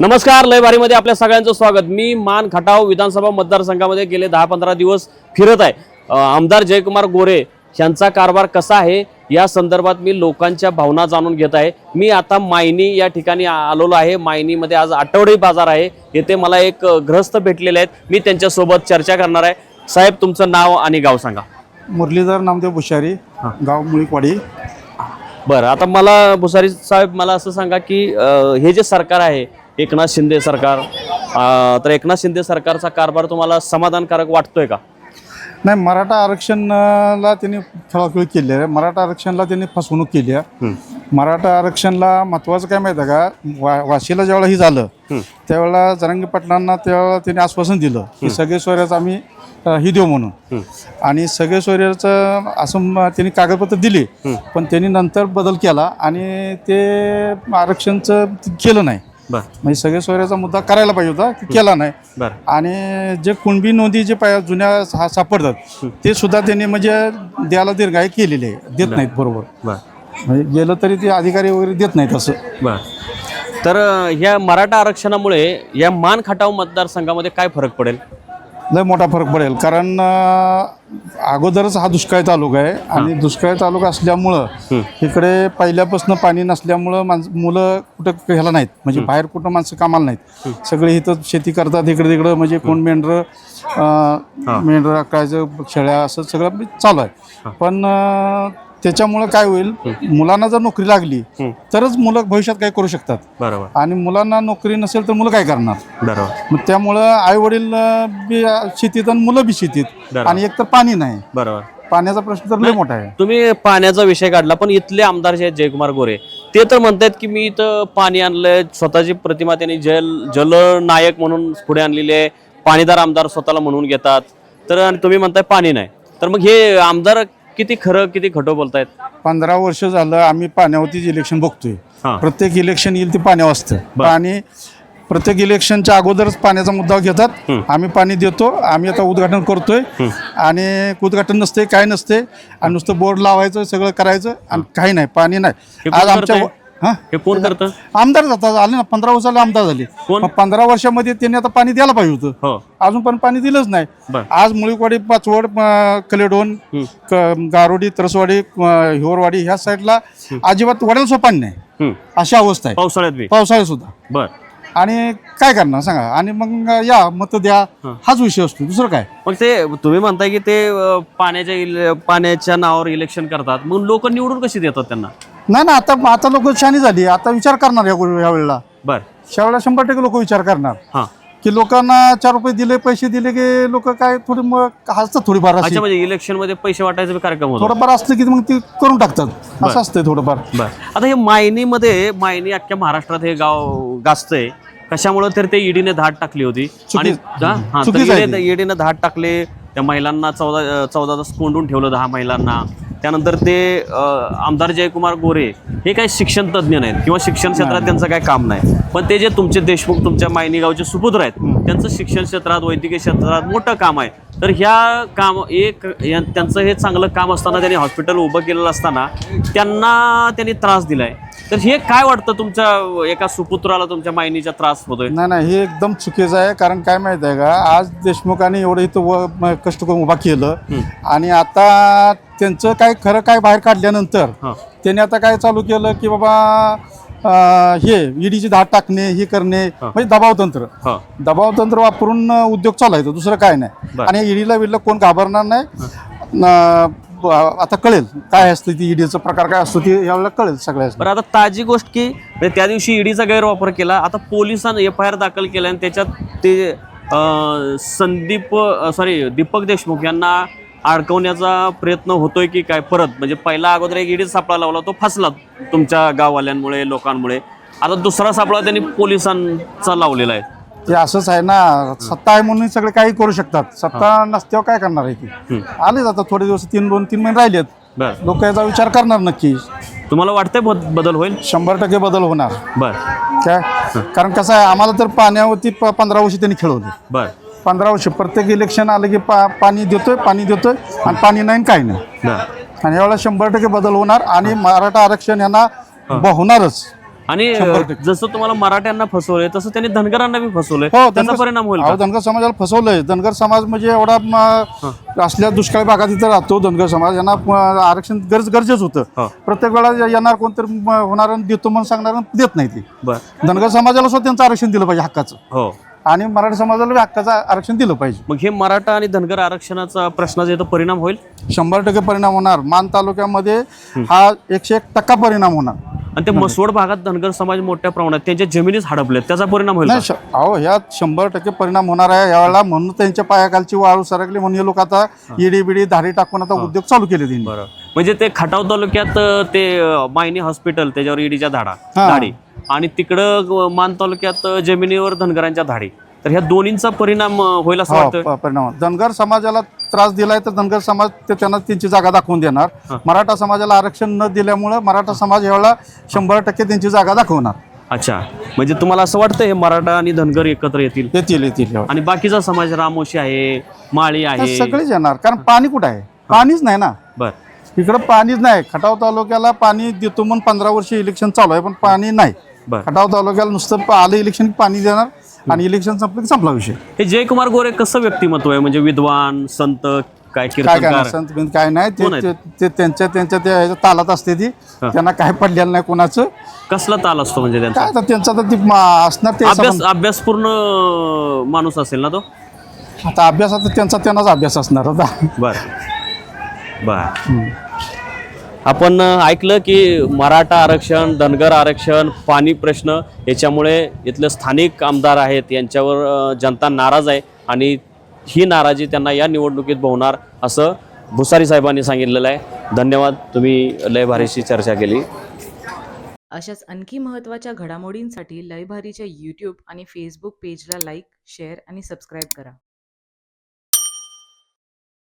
नमस्कार लय भारीमध्ये आपल्या सगळ्यांचं स्वागत. मी मान खटाव विधानसभा मतदारसंघामध्ये गेले दहा पंधरा दिवस फिरत आहे. आमदार जयकुमार गोरे यांचा कारभार कसा आहे? या संदर्भात मी लोकांच्या भावना जाणून घेत आहे. मी आता मायनी या ठिकाणी आलेलो आहे. मायनीमध्ये आज आठवडी बाजार आहे. येथे मला एक गृहस्थ भेटलेले आहेत. मी त्यांच्यासोबत चर्चा करणार आहे. साहेब तुमचं नाव आणि गाव सांगा. मुरलीधर नामदेव भुशारी गाव मुळीकवाडी. बरं आता मला भुसारी साहेब मला असं सांगा की हे जे सरकार आहे एकनाथ शिंदे सरकार. अ, तर एकनाथ शिंदे सरकारचा कारभार तुम्हाला समाधानकारक वाटतोय का? नाही मराठा आरक्षणला त्यांनी खेळाखेळी केली आहे. मराठा आरक्षणला त्यांनी फसवणूक केली आहे. मराठा आरक्षणला महत्त्वाचं काय माहिती आहे का? वा वाशीला ज्यावेळेला ही झालं त्यावेळेला जरांगी पाटलांना त्यावेळेला त्यांनी आश्वासन दिलं की सगळे सोयऱ्याचं आम्ही अ, ही देऊ म्हणून. आणि सगळे सोयऱ्याचं असं म- त्यांनी कागदपत्र दिली पण त्यांनी नंतर बदल केला आणि ते आरक्षणचं केलं नाही. म्हणजे सगळे सोयऱ्याचा मुद्दा करायला पाहिजे होता ते केला नाही. बर. आणि जे कुणबी नोंदी जे पाय जुन्या सापडतात ते सुद्धा त्यांनी म्हणजे द्यायला दीर्घाय केलेले आहे. देत नाहीत बरोबर. बर. म्हणजे गेलं तरी ते अधिकारी वगैरे देत नाहीत असं. बर. तर ह्या मराठा आरक्षणामुळे या मान खटाव मतदारसंघामध्ये काय फरक पडेल? लय मोठा फरक पडेल. कारण अगोदरच हा दुष्काळी तालुका आहे आणि दुष्काळी तालुका असल्यामुळं इकडे पहिल्यापासून पाणी नसल्यामुळं माणसं मुलं कुठं ह्याला नाहीत. म्हणजे बाहेर कुठं माणसं कामाला नाहीत. सगळे इथं शेती करतात इकडे तिकडं. म्हणजे कोण मेंढरं अं, मेंढरं अकळायचं शेळ्या असं सगळं चालू आहे. पण त्याच्यामुळं काय होईल मुलांना जर नोकरी लागली तरच मुलं भविष्यात काय करू शकतात. बरोबर. आणि मुलांना नोकरी नसेल तर मुलं काय करणार? बरोबर. मग त्यामुळं आई वडील बी शेतीत आणि मुलं बी शेतीत. बरोबर. आणि एक तर पाणी नाही. बरोबर. पाण्याचा प्रश्न तर लय मोठा आहे. तुम्ही पाण्याचा विषय काढला पण इथले आमदार जे आहेत जयकुमार गोरे ते तर म्हणतात की मी इथं पाणी आणलंय स्वतःची प्रतिमा त्यांनी जल जलनायक म्हणून पुढे आणलेली आहे पाणीदार आमदार स्वतःला म्हणून घेतात. तर आणि तुम्ही म्हणताय पाणी नाही. तर मग हे आमदार किती खरं किती खोटं बोलतायत? पंधरा वर्ष झालं आम्ही पाण्यावरतीच इलेक्शन बघतोय. हा. प्रत्येक इलेक्शन येईल ते पाण्यावर असतं. पाणी प्रत्येक इलेक्शनच्या अगोदरच पाण्याचा मुद्दा घेतात. आम्ही पाणी देतो आम्ही आता उद्घाटन करतोय. आणि उद्घाटन नसते काय नसते आणि नुसतं बोर्ड लावायचं सगळं करायचं आणि काही नाही पाणी हे नाही कोण आज आमच्या करतंय? हा? हे कोण करतं? आमदार जातात आले ना पंधरा वर्षाला आमदार झाले. कोण? मग पंधरा वर्षामध्ये त्यांनी आता पाणी द्यायला पाहिजे होतं. हो. अजून पण पाणी दिलंच नाही. बर. आज मुळीकवाडी पाचवड कलेडोन क- गारोडी तरसवाडी हिवरवाडी ह्या साईडला अजिबात वड्याला पाणी नाही. अशी अवस्था आहे. पावसाळ्यात बी? पावसाळ्यात सुद्धा. बर. आणि काय करणार सांगा? आणि मग या मत द्या. हाच विषय असतो. दुसरं काय? मग ते तुम्ही म्हणताय की ते अं, पाण्याच्या इले- पाण्याच्या नावावर इलेक्शन करतात. मग लोक निवडून कशी देतात त्यांना? नाही ना आता आता लोक शानी झाली. आता विचार करणार या गो- या वेळेला. बर. त्यावेळेला शंभर टक्के लोक विचार करणार. हा. की लोकांना चार रुपये दिले पैसे दिले की लोक काय थोडी मग हसतात थोडीफार अशी. अच्छा म्हणजे इलेक्शनमध्ये पैसे वाटायचा बी कार्यक्रम होतो. थोडंफार असलं की मग ते करून टाकतात. असं असतंय थोडंफार. बर. आता हे मायनीमध्ये मायनी अख्ख्या महाराष्ट्रात हे गाव गाजतंय. कशामुळे तर ते ईडीने धाड टाकली होती. आणि हा, हा, तर चुकीचं आहे ईडीने ईडीने धाड टाकले. त्या महिलांना चौदा चौदा तास कोंडून ठेवलं दहा महिलांना. त्यानंतर ते आमदार जयकुमार गोरे हे काही शिक्षण तज्ज्ञ नाहीत किंवा शिक्षण क्षेत्रात त्यांचं काही काम नाही. पण ते जे तुमचे देशमुख तुमच्या मायनी गावचे सुपुत्र आहेत त्यांचं शिक्षण क्षेत्रात वैद्यकीय क्षेत्रात मोठं काम आहे. तर ह्या काम एक त्यांचं हे चांगलं काम असताना त्यांनी हॉस्पिटल उभं केलेलं असताना त्यांना त्यांनी त्रास दिलाय. तर हे काय वाटतं तुमच्या एका सुपुत्राला तुमच्या मायनीचा त्रास होतोय? नाही नाही हे एकदम चुकीचं आहे कारण काय माहीत आहे का आज देशमुखांनी एवढं इथं व- म- कष्ट करून उभा केलं. आणि आता त्यांचं काय खरं काय बाहेर काढल्यानंतर हा. त्यांनी आता काय चालू केलं की बाबा अं, हे ईडीची धाड टाकणे हे करणे म्हणजे दबाव तंत्र. हा. दबाव तंत्र वापरून उद्योग चालायचं दुसरं काय नाही. बरं. आणि ईडीला बिडला कोण घाबरणार नाही. आता कळेल काय असतं ती ईडीचा प्रकार काय असतो ती यावेळेला कळेल सगळ्या बरं आता ताजी गोष्ट की म्हणजे त्या दिवशी ईडीचा गैरवापर केला आता पोलिसांनी एफ आय आर दाखल केला आणि त्याच्यात ते अं, संदीप सॉरी दीपक देशमुख यांना अडकवण्याचा प्रयत्न होतोय की काय परत? म्हणजे पहिला अगोदर एक ईडी सापळा लावला तो फसला तुमच्या गाववाल्यांमुळे लोकांमुळे. आता दुसरा सापळा त्यांनी पोलिसांचा लावलेला आहे. ते असंच आहे ना सत्ता आहे म्हणून सगळे काही करू शकतात. सत्ता नसल्यावर काय करणार आहे ती आलेच आता थोडे दिवस तीन दोन तीन महिने राहिलेत. बर. लोक याचा विचार करणार नक्की. तुम्हाला वाटतंय बद- बदल होईल? शंभर टक्के बदल होणार. बर. काय? कारण कसं आहे आम्हाला तर पाण्यावरती प- पंधरा वर्ष त्यांनी खेळवले. बर. पंधरा वर्ष प्रत्येक इलेक्शन आलं की पा पाणी देतोय पाणी देतोय आणि पाणी नाही आणि काही नाही. बर. आणि यावेळेला शंभर टक्के बदल होणार आणि मराठा आरक्षण यांना ब- होणारच. आणि. जसं तुम्हाला मराठ्यांना फसवलंय तसं त्यांनी धनगरांना बी फसवलंय. हो त्याचा परिणाम होईल धनगर समाजाला फसवलंय. धनगर समाज म्हणजे एवढा असल्या दुष्काळी भागात इथं राहतो धनगर समाज. यांना आरक्षण गरज गरजेच. होतं. प्रत्येक वेळा येणार कोणतरी होणार देतो म्हणून सांगणार देत नाही ते. धनगर समाजाला सुद्धा त्यांचं आरक्षण दिलं पाहिजे हक्काचं. हो. आणि मराठी समाजाला हक्काचं आरक्षण दिलं पाहिजे. मग हे मराठा आणि धनगर आरक्षणाचा प्रश्नाचा इथं परिणाम होईल? शंभर टक्के परिणाम होणार. मान तालुक्यामध्ये हा एकशे एक टक्का परिणाम होणार. आणि ते मसवड भागात धनगर समाज मोठ्या प्रमाणात त्यांच्या जमिनीच हडपल्यात त्याचा परिणाम होईल नाही का? श- अहो ह्यात शंभर टक्के परिणाम होणार आहे. यावेळेला म्हणून त्यांच्या पायाखालची वाळू सरकली म्हणून हे लोक आता इडी बिडी धाडी टाकून आता उद्योग चालू केले त्यांनी बरं. म्हणजे ते खटाव तालुक्यात अ, ते अ, मायनी हॉस्पिटल त्याच्यावर ईडीच्या धाडा हा. धाडी. आणि तिकडं अ, मान तालुक्यात अ, जमिनीवर धनगरांच्या धाडी. तर ह्या दोन्हींचा परिणाम होईल असं हो, वाटतं प- परिणाम धनगर समाजाला त्रास दिलाय तर धनगर समाज ते त्यांना त्यांची जागा दाखवून देणार. मराठा समाजाला आरक्षण न दिल्यामुळं मराठा समाज यावेळेला शंभर टक्के त्यांची जागा दाखवणार. अच्छा. म्हणजे तुम्हाला असं वाटतं हे मराठा आणि धनगर एकत्र येतील? येतील येतील. आणि बाकीचा समाज रामोशी आहे माळी आहे? सगळेच येणार. कारण पाणी कुठं आहे? पाणीच नाही ना. बर. इकडं पाणीच नाही. खटाव तालुक्याला पाणी देतो म्हणून पंधरा वर्ष इलेक्शन चालू आहे पण पाणी नाही. बर. खटाव तालुक्याला नुसतं प- आलं इलेक्शन पाणी देणार. आणि इलेक्शन संपलं की संपला विषय. हे जयकुमार गोरे कसं व्यक्तिमत्व आहे? म्हणजे विद्वान संत काय काय काय नाही, कीर्तनकार? संत बिंत काय नाही. कोण ते आहेत? ते- ते त्यांच्या त्यांच्या त्या ह्याच्या तालात असते ती. त्यांना काय पडलेलं नाही कोणाचं. कसला ताल असतो म्हणजे त्यांचा? काय आता त्यांचा तर ती मा- असणार ते अभ्यास अभ्यासपूर्ण माणूस असेल ना तो? आता अभ्यासात त्यांचा त्यांनाच अभ्यास असणार आता बर. बर. आपण ऐकलं की मराठा आरक्षण धनगर आरक्षण पाणी प्रश्न याच्यामुळे इथले स्थानिक आमदार आहेत यांच्यावर जनता नाराज आहे आणि ही नाराजी त्यांना या निवडणुकीत भोवणार असं भुसारी साहेबांनी सांगितलेलं आहे. धन्यवाद. तुम्ही लय भारीशी चर्चा केली. अशाच आणखी महत्त्वाच्या घडामोडींसाठी लयभारीच्या यूट्यूब आणि फेसबुक पेजला लाईक शेअर आणि सबस्क्राईब करा.